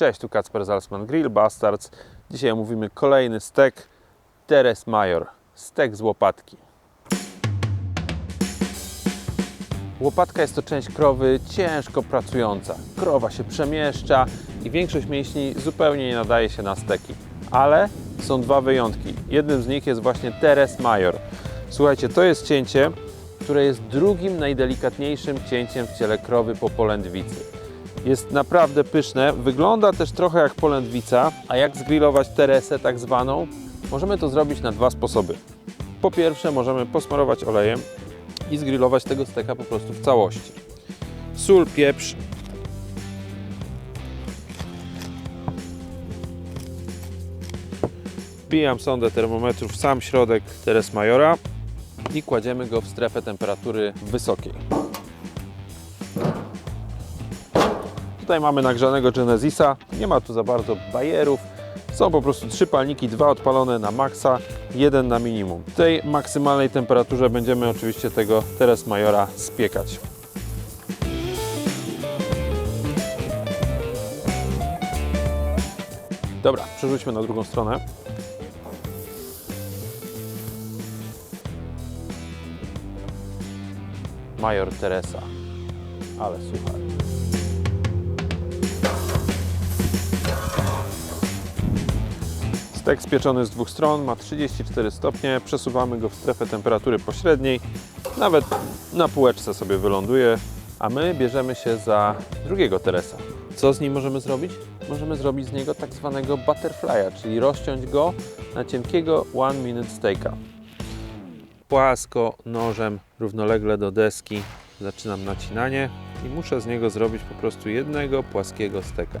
Cześć, tu Kacper Zalsman Grill Bastards. Dzisiaj omówimy kolejny stek Teres Major. Stek z łopatki. Łopatka jest to część krowy ciężko pracująca. Krowa się przemieszcza i większość mięśni zupełnie nie nadaje się na steki. Ale są dwa wyjątki. Jednym z nich jest właśnie Teres Major. Słuchajcie, to jest cięcie, które jest drugim najdelikatniejszym cięciem w ciele krowy po polędwicy. Jest naprawdę pyszne, wygląda też trochę jak polędwica, a jak zgrillować teresę tak zwaną? Możemy to zrobić na dwa sposoby. Po pierwsze możemy posmarować olejem i zgrillować tego steka po prostu w całości. Sól, pieprz. Wbijam sondę termometru w sam środek Teres Majora i kładziemy go w strefę temperatury wysokiej. Tutaj mamy nagrzanego Genesisa, nie ma tu za bardzo bajerów. Są po prostu trzy palniki, dwa odpalone na maksa, jeden na minimum. W tej maksymalnej temperaturze będziemy oczywiście tego Teres Majora spiekać. Dobra, przerzućmy na drugą stronę. Major Teresa, ale słuchaj. Stek spieczony z dwóch stron ma 34 stopnie. Przesuwamy go w strefę temperatury pośredniej. Nawet na półeczce sobie wyląduje. A my bierzemy się za drugiego Teresa. Co z nim możemy zrobić? Możemy zrobić z niego tak zwanego butterfly'a, czyli rozciąć go na cienkiego one minute steaka. Płasko, nożem, równolegle do deski zaczynam nacinanie i muszę z niego zrobić po prostu jednego płaskiego steka.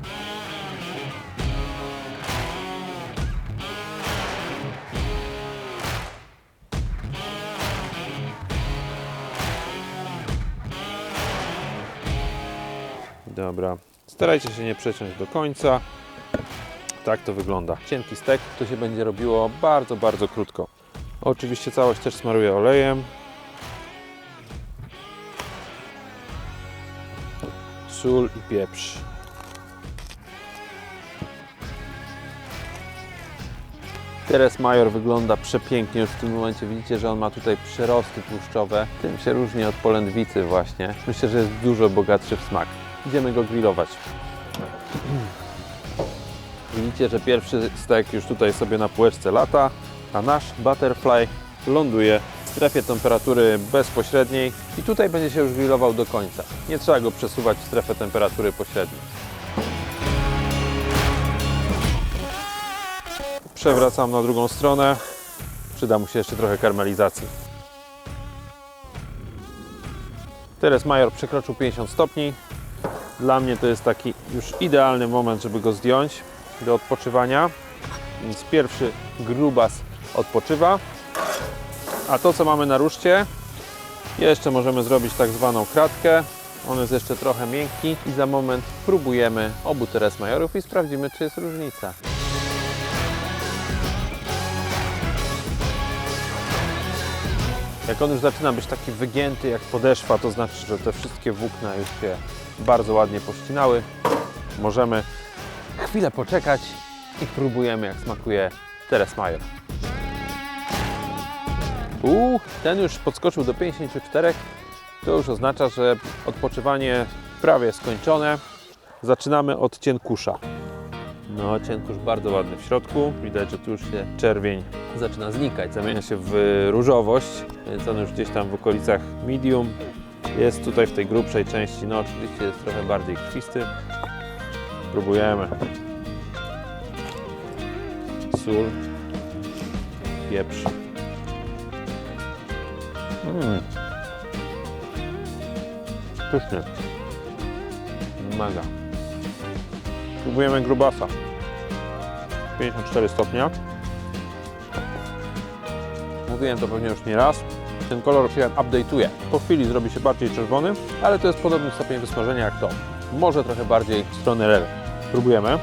Dobra. Starajcie się nie przeciąć do końca. Tak to wygląda. Cienki stek to się będzie robiło bardzo, bardzo krótko. Oczywiście całość też smaruję olejem. Sól i pieprz. Teres Major wygląda przepięknie. Już w tym momencie widzicie, że on ma tutaj przyrosty tłuszczowe. Tym się różni od polędwicy właśnie. Myślę, że jest dużo bogatszy w smak. Idziemy go grillować. Widzicie, że pierwszy stek już tutaj sobie na półeczce lata, a nasz butterfly ląduje w strefie temperatury bezpośredniej i tutaj będzie się już grillował do końca. Nie trzeba go przesuwać w strefę temperatury pośredniej. Przewracam na drugą stronę. Przyda mu się jeszcze trochę karmelizacji. Teres Major przekroczył 50 stopni. Dla mnie to jest taki już idealny moment, żeby go zdjąć do odpoczywania. Więc pierwszy grubas odpoczywa. A to, co mamy na ruszcie, jeszcze możemy zrobić tak zwaną kratkę. On jest jeszcze trochę miękki i za moment próbujemy obu Teres Majorów i sprawdzimy, czy jest różnica. Jak on już zaczyna być taki wygięty jak podeszwa, to znaczy, że te wszystkie włókna już się bardzo ładnie pościnały. Możemy chwilę poczekać i próbujemy jak smakuje Teres Major. Uuu, ten już podskoczył do 54. To już oznacza, że odpoczywanie prawie skończone. Zaczynamy od cienkusza. No, cienkusz bardzo ładny w środku. Widać, że tu już się czerwień zaczyna znikać, zamienia się w różowość, więc on już gdzieś tam w okolicach medium. Jest tutaj w tej grubszej części, no oczywiście jest trochę bardziej krwisty. Próbujemy. Sól, pieprz. Mm. Pyszny. Mega. Próbujemy grubasa. 54 stopnia. Mówiłem to pewnie już nie raz. Ten kolor się update'uje. Po chwili zrobi się bardziej czerwony, ale to jest podobny stopień wysmażenia jak to. Może trochę bardziej w stronę rel. Próbujemy.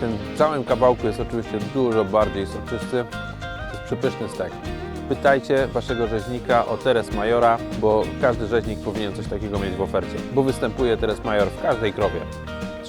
Tym całym kawałku jest oczywiście dużo bardziej soczysty. To jest przepyszny stek. pytajcie waszego rzeźnika o Teres Majora, bo każdy rzeźnik powinien coś takiego mieć w ofercie, bo występuje Teres Major w każdej krowie.